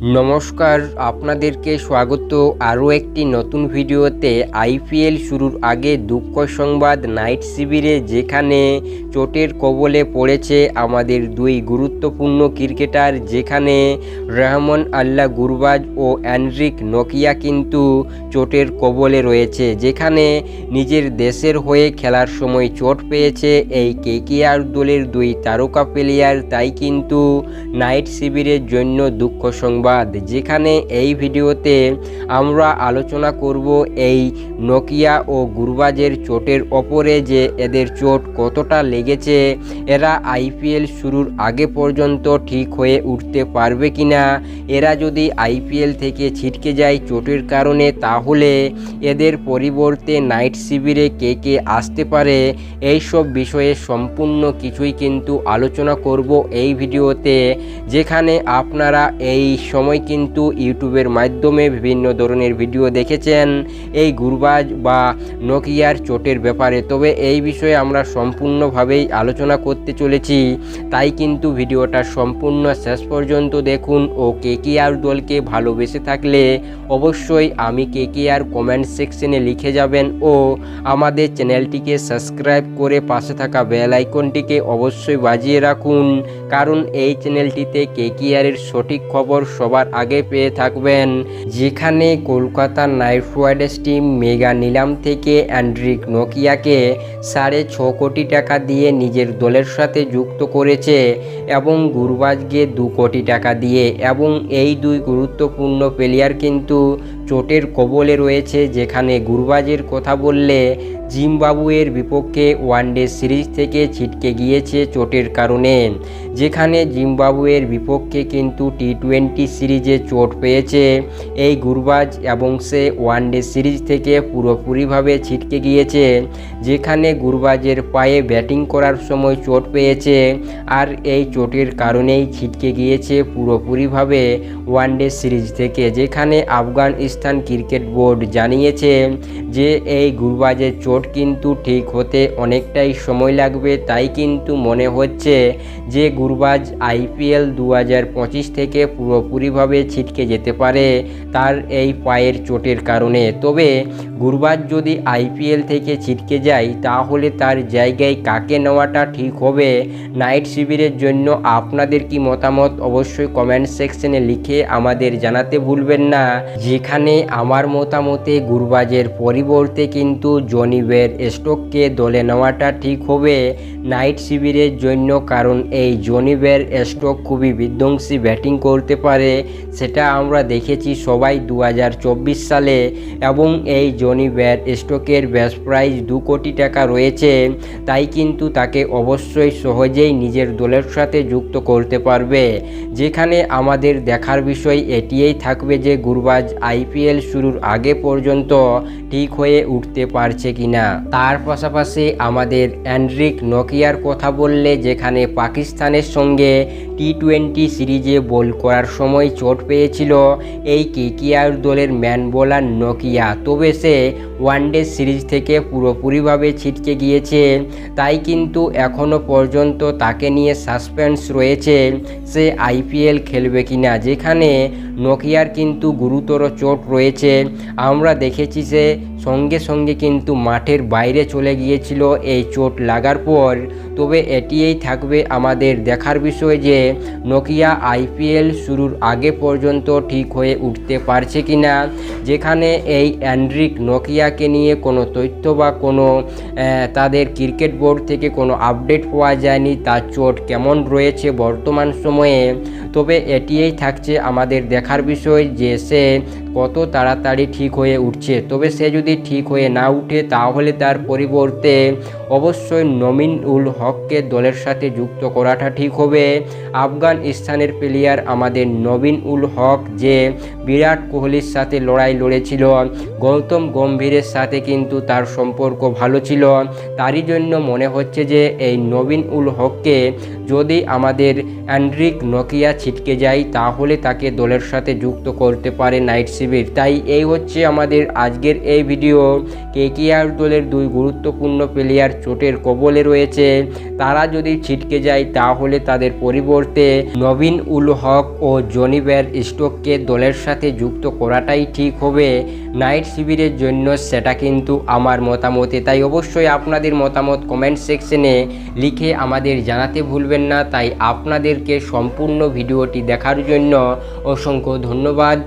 নমস্কার, আপনাদেরকে স্বাগত আরও একটি নতুন ভিডিওতে আইপিএল শুরুর আগে দুঃখ সংবাদ নাইট শিবিরে, যেখানে চোটের কবলে পড়েছে আমাদের দুই গুরুত্বপূর্ণ ক্রিকেটার, যেখানে রহমান আল্লাহ গুরবাজ ও অ্যানরিক নোকিয়া কিন্তু চোটের কবলে রয়েছে, যেখানে নিজের দেশের হয়ে খেলার সময় চোট পেয়েছে এই কেকেআর দলের দুই তারকা প্লেয়ার তাই কিন্তু নাইট শিবিরের জন্য দুঃখ সংবাদ যেখানে এই ভিডিওতে আমরা আলোচনা করব এই নোকিয়া ও গুরবাজের চোটের ওপরে যে এদের চোট কতটা লেগেছে, এরা আইপিএল শুরুর আগে পর্যন্ত ঠিক হয়ে উঠতে পারবে কিনা, এরা যদি আইপিএল থেকে ছিটকে যায় চোটের কারণে, তাহলে এদের পরিবর্তে নাইট শিবিরে কে কে আসতে পারে এই সব বিষয়ে সম্পূর্ণ কিছুই কিন্তু আলোচনা করব এই ভিডিওতে, যেখানে আপনারা এই সময় কিন্তু ইউটিউবের মাধ্যমে বিভিন্ন ধরনের ভিডিও দেখেছেন এই গুরবাজ বা নোকিয়ার চোটের ব্যাপারে। তবে এই বিষয়ে আমরা সম্পূর্ণভাবেই আলোচনা করতে চলেছি। তাই কিন্তু ভিডিওটা সম্পূর্ণ শেষ পর্যন্ত দেখুন ও কে কে আর দলকে ভালোবেসে থাকলে অবশ্যই আমি কে কে আর কমেন্ট সেকশনে লিখে যাবেন ও আমাদের চ্যানেলটিকে সাবস্ক্রাইব করে পাশে থাকা বেল আইকনটিকে অবশ্যই বাজিয়ে রাখুন। কারণ এই চ্যানেলটিতে কে কে আরের সঠিক খবর সবার আগে পেয়ে থাকবেন। যেখানে Kolkata Knight Riders team mega নিলাম থেকে অ্যান্ড্রিক নোকিয়াকে সাড়ে ছ কোটি টাকা দিয়ে নিজের দলের সাথে যুক্ত করেছে এবং গুরবাজকে দু কোটি টাকা দিয়ে এবং এই দুই গুরুত্বপূর্ণ প্লেয়ার কিন্তু চোটের কবলে রয়েছে যেখানে গুরবাজের কথা বললে জিম্বাবুয়ের বিপক্ষে ওয়ানডে সিরিজ থেকে ছিটকে গিয়েছে চোটের কারণে। যেখানে জিম্বাবুয়ের বিপক্ষে কিন্তু টি টোয়েন্টি সিরিজে চোট পেয়েছে। এই গুরবাজ এবং সে ওয়ানডে সিরিজ থেকে পুরোপুরিভাবে ছিটকে গিয়েছে, যেখানে গুরবাজের পায়ে ব্যাটিং করার সময় চোট পেয়েছে আর এই চোটের কারণেই ছিটকে গিয়েছে পুরোপুরিভাবে ওয়ানডে সিরিজ থেকে, যেখানে আফগানিস্তান ক্রিকেট বোর্ড জানিয়েছে যে এই গুরবাজের চোট কিন্তু ঠিক হতে অনেকটাই সময় লাগবে। তাই কিন্তু মনে হচ্ছে যে গুরবাজ আইপিএল দু হাজার পঁচিশ থেকে পুরোপুরিভাবে ছিটকে যেতে পারে তার এই পায়ের চোটের কারণে। তবে গুরবাজ যদি আইপিএল থেকে ছিটকে যায়, তাহলে তার জায়গায় কাকে নেওয়াটা ঠিক হবে? নাইট শিবিরের জন্য আপনাদের কি মতামত অবশ্যই কমেন্ট সেকশনে লিখে আমাদের জানাতে ভুলবেন না। যেখানে আমার মতামতে গুরবাজের পরিবর্তে কিন্তু জনিবের স্টককে দলে নেওয়াটা ঠিক হবে নাইট শিবিরের জন্য, কারণ এই জনিবের স্টক খুবই বিধ্বংসী ব্যাটিং করতে পারে। সেটা আমরা দেখেছি সবাই দু হাজার চব্বিশ সালে এবং এই জনিবের স্টকের ব্যাস প্রাইস দু কোটি টাকা রয়েছে, তাই কিন্তু তাকে অবশ্যই সহজেই নিজের দলের সাথে যুক্ত করতে পারবে। যেখানে আমাদের দেখার বিষয় এটিই থাকবে যে গুরবাজ আইপিএল শুরুর আগে পর্যন্ত ঠিক হয়ে উঠতে পারছে কিনা। তার পাশাপাশি আমাদের অ্যান্ড্রিক নোকিয়ার কথা বললে, যেখানে পাকিস্তানের সঙ্গে টি টোয়েন্টি সিরিজে বল করার সময় চোট পেয়েছিল। এই কেকিআর দলের ম্যান বোলার নোকিয়া। তবে সে ওয়ানডে সিরিজ থেকে পুরোপুরিভাবে ছিটকে গিয়েছে। তাই কিন্তু এখনও পর্যন্ত তাকে নিয়ে সাসপেন্স রয়েছে। সে আইপিএল খেলবে কিনা, যেখানে নোকিয়ার কিন্তু গুরুতর চোট রয়েছে। আমরা দেখেছি যে সঙ্গে সঙ্গে কিন্তু মাঠের বাইরে চলে গিয়েছিল এই চোট লাগার পর। তবে এটিই থাকবে আমাদের দেখার বিষয় যে নোকিয়া আইপিএল শুরুর আগে পর্যন্ত ঠিক হয়ে উঠতে পারছে কিনা, যেখানে এই অ্যান্ড্রিক নোকিয়াকে নিয়ে কোনো তথ্য বা কোনো তাদের ক্রিকেট বোর্ড থেকে কোনো আপডেট পাওয়া যায়নি, তার চোট কেমন রয়েছে বর্তমান সময়ে। তবে এটিই থাকছে আমাদের দেখার বিষয় যে সে কত তাড়াতাড়ি ঠিক হয়ে উঠছে। তবে সে যদি ঠিক হয়ে না উঠে, তাহলে তার পরিবর্তে অবশ্যই নমিন উল হককে দলের সাথে যুক্ত করাটা ঠিক হবে। আফগানিস্তানের প্লেয়ার আমাদের নবীন উল হক যে বিরাট কোহলির সাথে লড়াই লড়েছিল, গৌতম গম্ভীরের সাথে কিন্তু তার সম্পর্ক ভালো ছিল। তারই জন্য মনে হচ্ছে যে এই নবীন উল হককে যদি আমাদের অ্যান্ড্রিক নোকিয়া ছিটকে যায়, তাহলে তাকে দলের সাথে যুক্ত করতে পারে নাইট শিবির। তাই এই হচ্ছে আমাদের আজকের এই ভিডিও। কেকেআর দলের দুই গুরুত্বপূর্ণ প্লেয়ার চোটের কবলে রয়েছে। তারা যদি ছিটকে যায় তাহলে তাদের পরিবর্তে নবীন উল হক ও জনিবের স্টককে দলের সাথে যুক্ত করাটাই ঠিক হবে। নাইট শিবিরের জন্য সেটা কিন্তু আমার মতামতে। তাই অবশ্যই আপনাদের মতামত কমেন্ট সেকশনে লিখে আমাদের জানাতে ভুলবেন না। তাই আপনাদেরকে সম্পূর্ণ ভিডিওটি দেখার জন্য অসংখ্য ধন্যবাদ